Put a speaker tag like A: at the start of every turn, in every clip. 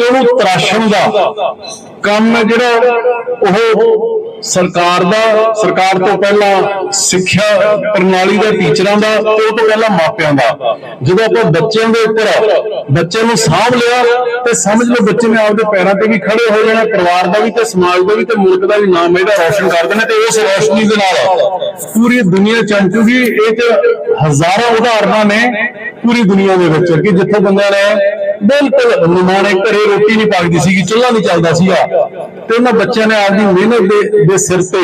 A: ਤੇ ਉਹਨੂੰ ਤਰਾਸ਼ਣ ਦਾ ਕੰਮ ਜਿਹੜਾ ਉਹ ਸਰਕਾਰ ਦਾ, ਸਰਕਾਰ ਤੋਂ ਪਹਿਲਾਂ ਸਿੱਖਿਆ ਪ੍ਰਣਾਲੀ ਦੇ ਟੀਚਰਾਂ ਦਾ ਤੇ ਉਹ ਤੋਂ ਪਹਿਲਾਂ ਮਾਪਿਆਂ ਦਾ। ਜਦੋਂ ਆਪਾਂ ਬੱਚਿਆਂ ਦੇ ਉੱਪਰ ਬੱਚੇ ਨੂੰ ਸਾਂਭ ਲਿਆ ਤੇ ਸਮਝ ਲਓ ਬੱਚੇ ਨੇ ਆਪਦੇ ਪੈਰਾਂ ਤੇ ਵੀ ਖੜੇ ਹੋ ਜਾਣਾ, ਪਰਿਵਾਰ ਦਾ ਵੀ ਤੇ ਸਮਾਜ ਦਾ ਵੀ ਤੇ ਮੁਲਕ ਦਾ ਵੀ ਨਾਮ ਇਹਦਾ ਰੋਸ਼ਨ ਕਰ ਦੇਣਾ ਤੇ ਇਸ ਰੋਸ਼ਨੀ ਦੇ ਨਾਲ ਪੂਰੀ ਦੁਨੀਆ ਚਮਕੂਗੀ। ਇਹ ਤੇ ਹਜ਼ਾਰਾਂ ਉਦਾਹਰਨਾਂ ਨੇ ਪੂਰੀ ਦੁਨੀਆ ਦੇ ਵਿੱਚ ਕਿ ਜਿੱਥੇ ਬੰਦਿਆਂ ਨੇ ਬਿਲਕੁਲ। ਨਿਮਾਣੇ ਘਰੇ ਰੋਟੀ ਨਹੀਂ ਪੱਕਦੀ ਸੀਗੀ, ਚੁੱਲ੍ਹਾ ਨਹੀਂ ਚੱਲਦਾ ਸੀਗਾ। ਤੇ ਉਹਨਾਂ ਬੱਚਿਆਂ ਨੇ ਆਪਦੀ ਮਿਹਨਤ ਦੇ ਸਿਰ ਤੇ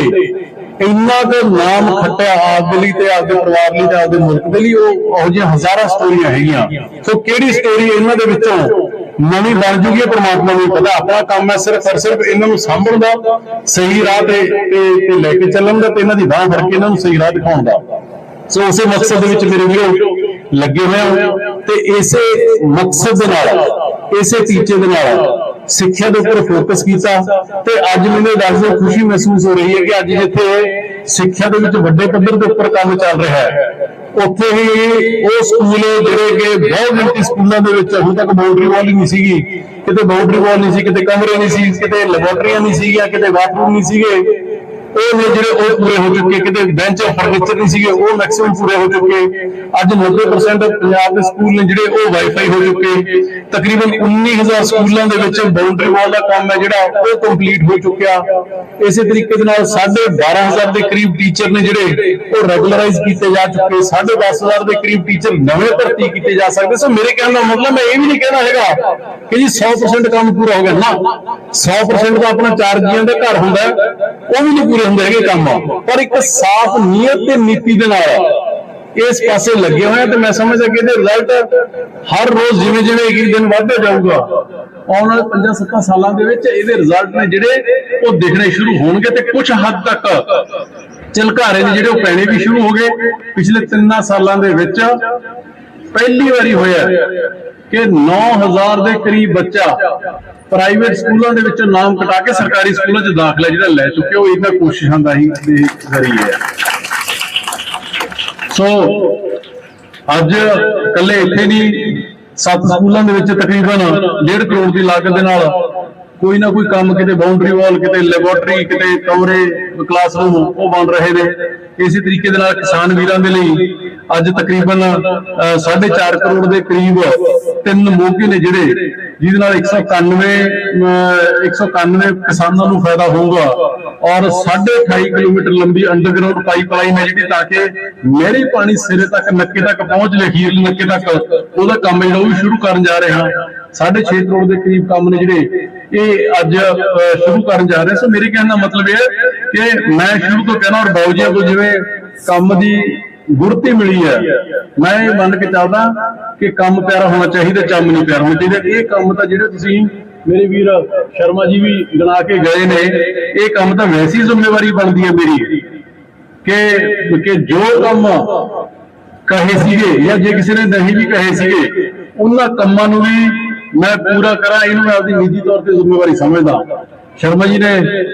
A: ਇੰਨਾ ਕੁ ਨਾਮ ਖੱਟਿਆ ਆਪਦੇ ਲਈ ਤੇ ਆਪਦੇ ਪਰਿਵਾਰ ਲਈ ਤੇ ਆਪਦੇ ਮੁਲਕ ਦੇ ਲਈ। ਉਹ ਉਹ ਜਿਹੀਆਂ ਹਜ਼ਾਰਾਂ ਸਟੋਰੀਆਂ ਹੈਗੀਆਂ। ਸੋ ਕਿਹੜੀ ਸਟੋਰੀ ਇਹਨਾਂ ਦੇ ਵਿੱਚੋਂ ਨਵੀਂ ਬਣ ਜੂਗੀ ਇਹ ਪ੍ਰਮਾਤਮਾ ਨੂੰ ਪਤਾ। ਆਪਣਾ ਕੰਮ ਹੈ ਸਿਰਫ ਔਰ ਸਿਰਫ ਇਹਨਾਂ ਨੂੰ ਸਾਂਭਣ ਦਾ, ਸਹੀ ਰਾਹ ਤੇ ਤੇ ਲੈ ਕੇ ਚੱਲਣ ਦਾ ਤੇ ਇਹਨਾਂ ਦੀ ਬਾਹ ਫੜ ਕੇ ਇਹਨਾਂ ਨੂੰ ਸਹੀ ਰਾਹ ਦਿਖਾਉਣ ਦਾ। ਸੋ ਉਸੇ ਮਕਸਦ ਦੇ ਵਿੱਚ ਮੇਰੇ ਵੀਰੋ, ਲੱਗੇ ਹੋਏ ਹਾਂ ਤੇ ਇਸੇ ਮਕਸਦ ਦੇ ਨਾਲ, ਇਸੇ ਟੀਚੇ ਦੇ ਨਾਲ ਸਿੱਖਿਆ ਦੇ ਉੱਪਰ ਫੋਕਸ ਕੀਤਾ ਤੇ ਅੱਜ ਮੈਨੂੰ ਇਹ ਖੁਸ਼ੀ ਮਹਿਸੂਸ ਹੋ ਰਹੀ ਹੈ ਕਿ ਅੱਜ ਜਿੱਥੇ ਸਿੱਖਿਆ ਦੇ ਵਿੱਚ ਵੱਡੇ ਪੱਧਰ ਦੇ ਉੱਪਰ ਕੰਮ ਚੱਲ ਰਿਹਾ ਹੈ, ਉੱਥੇ ਹੀ ਉਹ ਸਕੂਲ ਜਿਹੜੇ ਕਿ ਬਹੁਤ ਗਿਣਤੀ ਸਕੂਲਾਂ ਦੇ ਵਿੱਚ ਹੁਣ ਤੱਕ ਬਾਉਂਡਰੀ ਵਾਲ ਨਹੀਂ ਸੀਗੀ, ਕਿਤੇ ਬਾਉਂਡਰੀ ਵਾਲ ਨਹੀਂ ਸੀ, ਕਿਤੇ ਕਮਰੇ ਨਹੀਂ ਸੀ, ਕਿਤੇ ਲੈਬੋਰਟਰੀਆਂ ਨਹੀਂ ਸੀਗੀਆਂ ਕਿਤੇ ਬਾਥਰੂਮ ਨਹੀਂ ਸੀਗੇ ਉਹ ਨੇ ਜਿਹੜੇ ਉਹ ਪੂਰੇ ਹੋ ਚੁੱਕੇ, ਕਿਤੇ ਬੈਂਚ ਫਰਨੀਚਰ ਨਹੀਂ ਸੀਗੇ, ਉਹ ਮੈਕਸਿਮਮ ਪੂਰੇ ਹੋ ਚੁੱਕੇ। ਅੱਜ 90% ਪੰਜਾਬ ਦੇ ਸਕੂਲ ਨੇ ਜਿਹੜੇ ਉਹ ਵਾਈਫਾਈ ਹੋ ਚੁੱਕੇ। ਤਕਰੀਬਨ 19000 ਸਕੂਲਾਂ ਦੇ ਵਿੱਚ ਬਾਉਂਡਰੀ ਵਾਲ ਦਾ ਕੰਮ ਹੈ ਜਿਹੜਾ, ਉਹ ਕੰਪਲੀਟ ਹੋ ਚੁੱਕਿਆ। ਇਸੇ ਤਰੀਕੇ ਦੇ ਨਾਲ 12500 ਦੇ ਕਰੀਬ ਟੀਚਰ ਨੇ ਜਿਹੜੇ, ਉਹ ਰੈਗੂਲਰਾਈਜ਼ ਕੀਤੇ ਜਾ ਚੁੱਕੇ। 10500 ਦੇ ਕਰੀਬ ਟੀਚਰ ਨਵੇਂ ਭਰਤੀ ਕੀਤੇ ਜਾ ਸਕਦੇ। ਸੋ ਮੇਰੇ ਕਹਿਣ ਦਾ ਮਤਲਬ, ਮੈਂ ਇਹ ਵੀ ਨਹੀਂ ਕਹਿਣਾ ਹੈਗਾ ਕਿ ਜੀ 100% ਕੰਮ ਪੂਰਾ ਹੋ ਗਿਆ। ਨਾ 100% ਤਾਂ ਆਪਣਾ ਚਾਰ ਜੀਆਂ ਦਾ ਘਰ ਹੁੰਦਾ ਉਹ ਵੀ ਨਹੀਂ ਪੂਰੇ ਹੁੰਦੇ ਹੈਗੇ ਕੰਮ। ਪਰ ਇੱਕ ਸਾਫ਼ ਨੀਅਤ ਤੇ ਨੀਤੀ ਦੇ ਨਾਲ ਇਸ ਪਾਸੇ ਲੱਗੇ ਹੋਏ ਤੇ ਮੈਂ ਸਮਝਦਾ ਕਿ ਇਹਦੇ ਰਿਜ਼ਲਟ ਹਰ ਰੋਜ਼ ਜਿਵੇਂ ਜਿਵੇਂ ਇੱਕ ਦਿਨ ਵੱਧਦਾ ਜਾਊਗਾ। ਆਉਣ ਵਾਲੇ 5-7 ਸਾਲਾਂ ਦੇ ਵਿੱਚ ਇਹਦੇ ਰਿਜ਼ਲਟ ਨੇ ਜਿਹੜੇ ਉਹ ਦਿਖਣੇ ਸ਼ੁਰੂ ਹੋਣਗੇ ਤੇ ਕੁਝ ਹੱਦ ਤੱਕ ਚਲਕਾਰੇ ਨੇ ਜਿਹੜੇ ਉਹ ਪੈਣੇ ਵੀ ਸ਼ੁਰੂ ਹੋ ਗਏ। ਪਿਛਲੇ 3 ਸਾਲਾਂ ਦੇ ਵਿੱਚ ਪਹਿਲੀ ਵਾਰੀ ਹੋਇਆ ਕਿ 9000 ਦੇ ਕਰੀਬ ਬੱਚਾ ਪ੍ਰਾਈਵੇਟ ਸਕੂਲਾਂ ਦੇ ਵਿੱਚੋਂ ਨਾਮ ਕਟਾ ਕੇ ਸਰਕਾਰੀ ਸਕੂਲਾਂ 'ਚ ਦਾਖਲਾ ਜਿਹੜਾ ਲੈ ਚੁੱਕੇ ਉਹ ਇਹਨਾਂ ਕੋਸ਼ਿਸ਼ਾਂ ਦਾ ਹੀ ਜ਼ਰੀਏ ਹੈ। ਸੋ, ਅੱਜ ਇਕੱਲੇ ਇੱਥੇ ਨਹੀਂ, ਸੱਤ ਸਕੂਲਾਂ ਦੇ ਵਿੱਚ ਤਕਰੀਬਨ 1.5 ਕਰੋੜ ਦੀ ਲਾਗਤ ਦੇ ਨਾਲ ਕੋਈ ਨਾ ਕੋਈ ਕੰਮ ਕਿਤੇ ਬਾਉਂਡਰੀ ਵਾਲ ਕਿਤੇ ਲੈਬੋਰਟਰੀ ਕਿਤੇ ਕਮਰੇ ਕਲਾਸਰੂਮ ਉਹ ਬਣ ਰਹੇ ਨੇ। ਇਸੇ ਤਰੀਕੇ ਦੇ ਨਾਲ ਕਿਸਾਨ ਵੀਰਾਂ ਦੇ ਲਈ ਅੱਜ ਤਕਰੀਬਨ 4.5 ਕਰੋੜ ਦੇ ਕਰੀਬ ਤਿੰਨ ਮੋਗੇ ਨੇ ਜਿਹੜੇ, ਜਿਹਦੇ ਨਾਲ 191 191 ਕਿਸਾਨਾਂ ਨੂੰ ਫਾਇਦਾ ਹੋਊਗਾ। ਔਰ 28.5 ਕਿਲੋਮੀਟਰ ਲੰਬੀ ਅੰਡਰਗਰਾਉਂਡ ਪਾਈਪਲਾਈਨ ਹੈ ਜਿਹੜੀ ਤਾਂ ਕਿ ਨਹਿਰੀ ਪਾਣੀ ਸਿਰੇ ਤੱਕ, ਨੱਕੇ ਤੱਕ ਪਹੁੰਚ ਲੈ ਨੱਕੇ ਤੱਕ। ਉਹਦਾ ਕੰਮ ਜਿਹੜਾ ਉਹ ਸ਼ੁਰੂ ਕਰਨ ਜਾ ਰਹੇ। ਹਾਂ 6.5 ਕਰੋੜ ਦੇ ਕਰੀਬ ਕੰਮ ਨੇ ਜਿਹੜੇ, ਇਹ ਅੱਜ ਸ਼ੁਰੂ ਕਰਨ ਜਾ ਰਹੇ। ਸੋ ਮੇਰੇ ਕਹਿਣ ਦਾ ਮਤਲਬ ਇਹ ਹੈ ਕਿ ਮੈਂ ਸ਼ੁਰੂ ਤੋਂ ਕਹਿਣਾ ਔਰ ਬਾਊਜੀਆਂ ਕੋਲ ਜਿਵੇਂ ਕੰਮ ਦੀ ਗੁਰਤੀ ਮਿਲੀ ਹੈ। ਮੈਂ ਇਹ ਮੰਨ ਕੇ ਚੱਲਦਾ ਕਿ ਕੰਮ ਪਿਆਰਾ ਹੋਣਾ ਚਾਹੀਦਾ ਚੰਮ ਨਹੀਂ ਪਿਆਰਾ ਹੋਣਾ ਚਾਹੀਦਾ। ਇਹ ਕੰਮ ਤਾਂ ਜਿਹੜੇ ਤੁਸੀਂ ਮੇਰੇ ਵੀਰ ਸ਼ਰਮਾ ਜੀ ਵੀ ਗਣਾ ਕੇ ਗਏ ਨੇ ਇਹ ਕੰਮ ਤਾਂ ਵੈਸੀ ਜ਼ਿੰਮੇਵਾਰੀ ਬਣਦੀ ਹੈ ਮੇਰੀ ਕਿ ਕਿ ਜੋ ਕੰਮ ਕਹੇ ਸੀਗੇ ਜਾਂ ਜੇ ਕਿਸੇ ਨੇ ਨਹੀਂ ਵੀ ਕਹੇ ਸੀਗੇ ਉਹਨਾਂ ਕੰਮਾਂ ਨੂੰ ਵੀ ਮੈਂ ਪੂਰਾ ਕਰਾਂ ਇਹਨੂੰ ਮੈਂ ਆਪਦੀ ਨਿੱਜੀ ਤੌਰ ਤੇ ਜ਼ਿੰਮੇਵਾਰੀ ਸਮਝਦਾ। ਸ਼ਰਮਾ ਜੀ ਨੇ,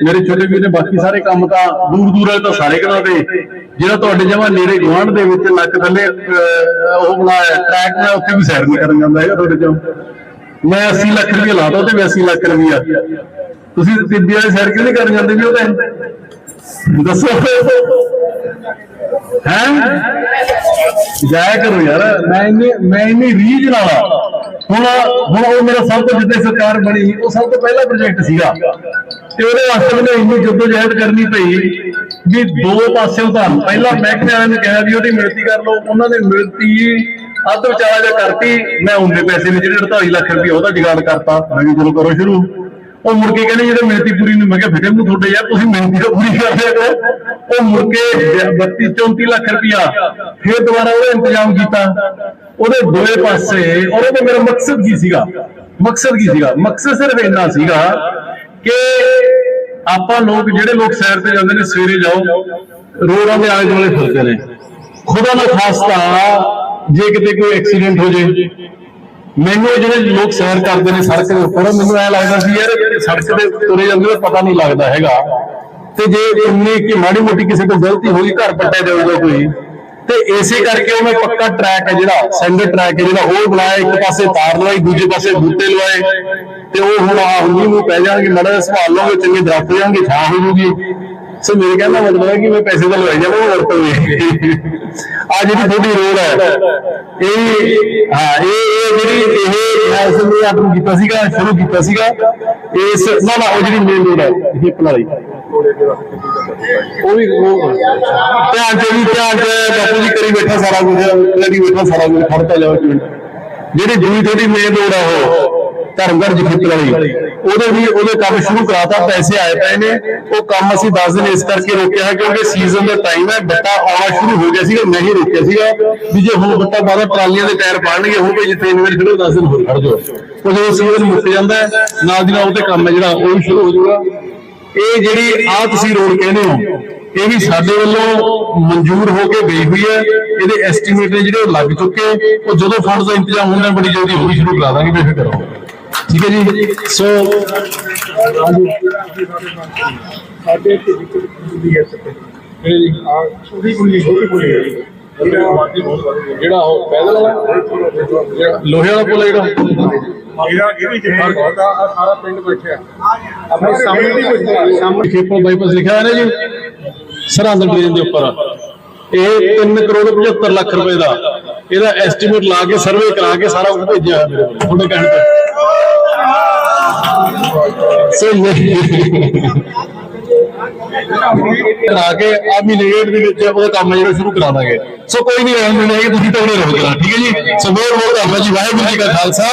A: ਮੇਰੇ ਛੋਟੇ ਵੀਰ ਨੇ, ਬਾਕੀ ਸਾਰੇ ਕੰਮ ਤਾਂ ਦੂਰ ਦੂਰ ਵਾਲੇ ਤਾਂ ਸਾਰੇ ਕਰਾ ਦੇ ਜਿਹੜਾ ਤੁਹਾਡੇ ਜਮਾ ਨੇੜੇ ਗੁਆਂਢ ਦੇ ਵਿੱਚ ਨੱਕ ਥੱਲੇ ਉਹ ਬਣਾਇਆ ਟਰੈਕ ਮੈਂ ਉੱਥੇ ਵੀ ਸੈਰ ਨਹੀਂ ਕਰਨ ਜਾਂਦਾ ਹੈਗਾ ਤੁਹਾਡੇ ਚੋਂ। ਮੈਂ 80 ਲੱਖ ਰੁਪਏ ਲਾਤਾ, ਉਹ ਤੇ 82 ਲੱਖ ਰੁਪਇਆ ਤੁਸੀਂ ਤਿੱਬੀ ਵਾਲੇ ਸੈਰ ਕਿਉਂ ਨਹੀਂ ਕਰਨ ਜਾਂਦੇ ਵੀ ਉਹ ਤੇ? ਦੱਸੋ। ਹੈ? ਜਾਇਆ ਕਰੋ ਯਾਰ, ਮੈਂ ਇੰਨੀ ਮੈਂ ਇੰਨੀ ਰੀਝ ਨਾਲ ਹੁਣ ਹੁਣ ਉਹ ਮੇਰਾ ਸਭ ਤੋਂ ਜਿੱਤੇ ਸਰਕਾਰ ਬਣੀ ਉਹ ਸਭ ਤੋਂ ਪਹਿਲਾ ਪ੍ਰੋਜੈਕਟ ਸੀਗਾ। ਤੇ ਉਹਦੇ ਵਾਸਤੇ ਮੈਨੂੰ ਇੰਨੀ ਜਦੋਜਹਿਦ ਕਰਨੀ ਪਈ ਵੀ ਦੋ ਪਾਸੇ ਉਧਾਰਨ ਪਹਿਲਾਂ ਮਹਿਕਮੇ ਵਾਲਿਆਂ ਨੇ ਕਿਹਾ ਵੀ ਉਹਦੀ ਮਿਣਤੀ ਕਰ ਲਓ। ਉਹਨਾਂ ਨੇ ਮਿਣਤੀ ਅੱਧ ਵਿਚਾਰਾ ਜਿਹਾ ਕਰਤੀ ਮੈਂ ਉਹਨੇ ਪੈਸੇ ਨੇ ਜਿਹੜੇ 48 ਲੱਖ ਰੁਪਏ ਉਹਦਾ ਜੁਗਾੜ ਕਰਤਾ। ਮੈਂ ਕਿਹਾ ਚਲੋ ਕਰੋ ਸ਼ੁਰੂ। ਉਹ ਮੁੜ ਕੇ ਕਹਿੰਦੇ ਜਿਹੜੇ ਮਿਹਨਤੀ ਪੂਰੀ ਨਹੀਂ ਮੈਂ ਕਿਹਾ ਫਿਕਰ ਨੂੰ ਤੁਹਾਡੇ ਯਾਰ ਤੁਸੀਂ ਮਿਹਨਤੀ ਤਾਂ ਪੂਰੀ ਕਰਦੇ ਹੋ ਉਹ ਮੁੜ ਕੇ 32 34 ਲੱਖ ਰੁਪਇਆ ਫਿਰ ਦੁਬਾਰਾ ਉਹਦਾ ਇੰਤਜ਼ਾਮ ਕੀਤਾ। ਉਹਦੇ ਦੋਏ ਪਾਸੇ ਔਰ ਉਹਦਾ ਮੇਰਾ ਮਕਸਦ ਕੀ ਸੀਗਾ? ਮਕਸਦ ਕੀ ਸੀਗਾ? ਮਕਸਦ ਸਿਰਫ ਇੰਨਾ ਸੀਗਾ ਕਿ ਆਪਾਂ ਲੋਕ ਜਿਹੜੇ ਲੋਕ ਸੈਰ ਤੇ ਜਾਂਦੇ ਨੇ, ਸਵੇਰੇ ਜਾਓ ਰੋਡਾਂ ਦੇ ਆਲੇ ਦੁਆਲੇ ਫਿਰਦੇ ਨੇ। ਖੁਦਾ ਨਾ ਖਾਸਤਾ ਜੇ ਕਿਤੇ ਕੋਈ ਐਕਸੀਡੈਂਟ ਹੋ ਜੇ। ਮੈਨੂੰ ਜਿਹੜੇ ਲੋਕ ਸੈਰ ਕਰਦੇ ਨੇ ਸੜਕ ਦੇ ਉੱਪਰ, ਮੈਨੂੰ ਐ ਲੱਗਦਾ ਸੀ ਯਾਰ, ਸੜਕ ਤੇ ਤੁਰੇ ਜਾਂਦੇ ਨੇ ਪਤਾ ਨਹੀਂ ਲੱਗਦਾ ਹੈਗਾ। ਤੇ ਜੇ ਇੰਨੀ ਕਿ ਮਾੜੀ ਮੋਟੀ ਕਿਸੇ ਤੋਂ ਗਲਤੀ ਹੋਈ, ਘਰ ਪੱਟਿਆ ਜਾਊਗਾ ਕੋਈ। ਤੇ ਇਸੇ ਕਰਕੇ ਉਹ ਮੈਂ ਪੱਕਾ ਟਰੈਕ ਹੈ ਜਿਹੜਾ ਸੈਂਟਰ ਟਰੈਕ ਹੈ ਜਿਹੜਾ ਉਹ ਬਣਾਇਆ, ਇੱਕ ਪਾਸੇ ਤਾਰ ਲਵਾਈ, ਦੂਜੇ ਪਾਸੇ ਬੂਟੇ ਲਵਾਏ। ਤੇ ਉਹ ਹੁਣ ਆ ਹੁੰਦੀ ਨੂੰ ਪੈ ਜਾਣਗੇ, ਮੜਾ ਜਿਹਾ ਸੰਭਾਲ ਲਓਗੇ, ਚੰਗੇ ਦਰਖਤ ਜਾਣਗੇ ਛਾਂ ਹੋ ਜੂਗੀ। ਸੋ ਮੇਰੇ ਕਹਿਣ ਮਤਲਬ ਹੈ ਕਿ ਮੈਂ ਪੈਸੇ ਤਾਂ ਲਵਾਈ ਜਾਵਾਂ ਵਰਤੋਂਗੇ ਆ ਜਿਹੜੀ ਤੁਹਾਡੀ ਰੋਡ ਹੈ, ਇਹ, ਹਾਂ, ਇਹ ਇਹ ਜਿਹੜੀ, ਇਹ ਐਸ ਨੇ ਆਪ ਕੀਤਾ ਸੀਗਾ, ਸ਼ੁਰੂ ਕੀਤਾ ਸੀਗਾ। ਇਸ, ਨਾ ਨਾ, ਉਹ ਜਿਹੜੀ ਮੇਨ ਰੋਡ ਹੈ, ਇਹ ਭਲਾਈ ਉਹ ਵੀ ਉਹ ਧਿਆਨ ਚ ਵੀ, ਧਿਆਨ ਚ ਬਾਪੂ ਜੀ ਕਰੀ ਬੈਠਾ ਸਾਰਾ ਕੁਝ, ਕਰੀ ਬੈਠਾ ਸਾਰਾ ਕੁਝ ਖੜਤਾ ਜਾਓ ਜਿਹੜੀ ਦੂਜੀ ਥੋੜੀ ਮੇਨ ਰੋਡ ਆ ਉਹ, ਧਰਮਗੜ੍ਹ ਜਖਿੱਤ ਵਾਲੀ ਉਹਦੇ ਵੀ ਉਹਦੇ ਕੰਮ ਸ਼ੁਰੂ ਕਰਾਤਾ ਪੈਸੇ ਆਏ ਪਏ ਨੇ। ਉਹ ਕੰਮ ਅਸੀਂ 10 ਦਿਨ ਇਸ ਕਰਕੇ ਰੋਕਿਆ ਹੈ ਕਿਉਂਕਿ ਸੀਜ਼ਨ ਦਾ ਟਾਈਮ ਹੈ ਬੱਟਾ ਆਉਣਾ ਸ਼ੁਰੂ ਹੋ ਗਿਆ ਸੀਗਾ ਨਹੀਂ ਰੋਕਿਆ ਸੀਗਾ। ਵੀ ਜੇ ਹੁਣ ਬੱਟਾ ਬਾਅਦ ਟਰਾਲੀਆਂ ਦੇ ਟਾਇਰ ਪਾਣਗੇ ਹੁਣ ਕੋਈ ਜਿੱਥੇ ਇਨਵੇਟ ਖੜੋ 10 ਦਿਨ ਹੋਰ ਖੜ ਜਾਓ। ਉਹ ਜਦੋਂ ਸੀਜ਼ਨ ਮੁੱਕ ਜਾਂਦਾ ਹੈ, ਨਾਲ ਦੀ ਨਾਲ ਉਹਤੇ ਕੰਮ ਹੈ ਜਿਹੜਾ ਉਹ ਵੀ ਸ਼ੁਰੂ ਹੋ ਜਾਊਗਾ। ਇਹ ਜਿਹੜੀ ਆ ਤੁਸੀਂ ਰੋਡ ਕਹਿੰਦੇ ਹੋ ਇਹ ਵੀ ਸਾਡੇ ਵੱਲੋਂ ਮਨਜ਼ੂਰ ਹੋ ਕੇ ਗਈ ਹੋਈ ਹੈ। ਇਹਦੇ ਐਸਟੀਮੇਟ ਨੇ ਜਿਹੜੇ ਉਹ ਲੱਗ ਚੁੱਕੇ। ਉਹ ਜਦੋਂ ਫੰਡ ਦਾ ਇੰਤਜ਼ਾਮ ਹੁੰਦਾ ਬੜੀ ਜਲਦੀ ਹੋਈ ਸ਼ੁਰੂ ਕਰਾ ਦਾਂਗੇ ਬੇਫਿਕਰ ਰਹੋ। ਠੀਕ ਹੈ ਜੀ। ਸੋ
B: ਸਾਡੇ ਹੈ
A: ਇਹ ਜੀ
B: ਆ ਛੋਟੀ ਪੁੱਲੀ ਛੋਟੀ ਪੁੱਲੀ ਹੈ ਜੀ। ਜਿਹੜਾ ਆਬਾਦੀ ਬਹੁਤ ਵਧੀ
A: ਜਿਹੜਾ ਉਹ ਪੈਦਲ ਵਾਲਾ ਜਿਹੜਾ ਲੋਹੇ ਵਾਲਾ ਪੁਲ ਹੈ ਜਿਹੜਾ?
B: ਇਹਦਾ ਇਹਦੇ ਚ ਫ਼ਰਕ ਹੁੰਦਾ ਆ ਸਾਰਾ ਪਿੰਡ ਬੈਠਿਆ ਆਪਣੇ ਸਾਹਮਣੇ ਦੀ ਕੁਝ ਸਾਹਮਣੇ
A: ਖੇਪਲ ਬਾਈਪਾਸ ਲਿਖਿਆ ਹੋਇਆ ਨਾ ਜੀ। ਸਰਹੰਦ ਦੇ ਉੱਪਰ। ਇਹ 3 ਕਰੋੜ 75 ਲੱਖ ਰੁਪਏ ਦਾ। ਇਹਦਾ ਐਸਟੀਮੇਟ ਲਾ ਕੇ ਸਰਵੇ ਕਰਾ ਕੇ ਸਾਰਾ ਕੁਝ ਭੇਜਿਆ ਹੋਇਆ ਮੇਰੇ ਕੋਲ। ਤੁਹਾਡੇ ਕਹਿਣ ਤੇ। ਕਰਾ ਕੇ ਆ ਮਹੀਨੇ ਡੇਢ ਦੇ ਵਿੱਚ ਉਹਦਾ ਕੰਮ ਜਿਹੜਾ ਸ਼ੁਰੂ ਕਰਾ ਦਾਂਗੇ। ਸੋ ਕੋਈ ਨਹੀਂ ਰਹਿਣ ਦੇਣਾ ਹੈ ਤੁਸੀਂ ਤਗੜੇ ਰਹੋ ਜਰਾ ਠੀਕ ਹੈ ਜੀ? ਸੋ ਬਹੁਤ ਬਹੁਤ ਧੰਨਵਾਦ ਜੀ, ਵਾਹਿਗੁਰੂ ਜੀ ਕਾ ਖਾਲਸਾ।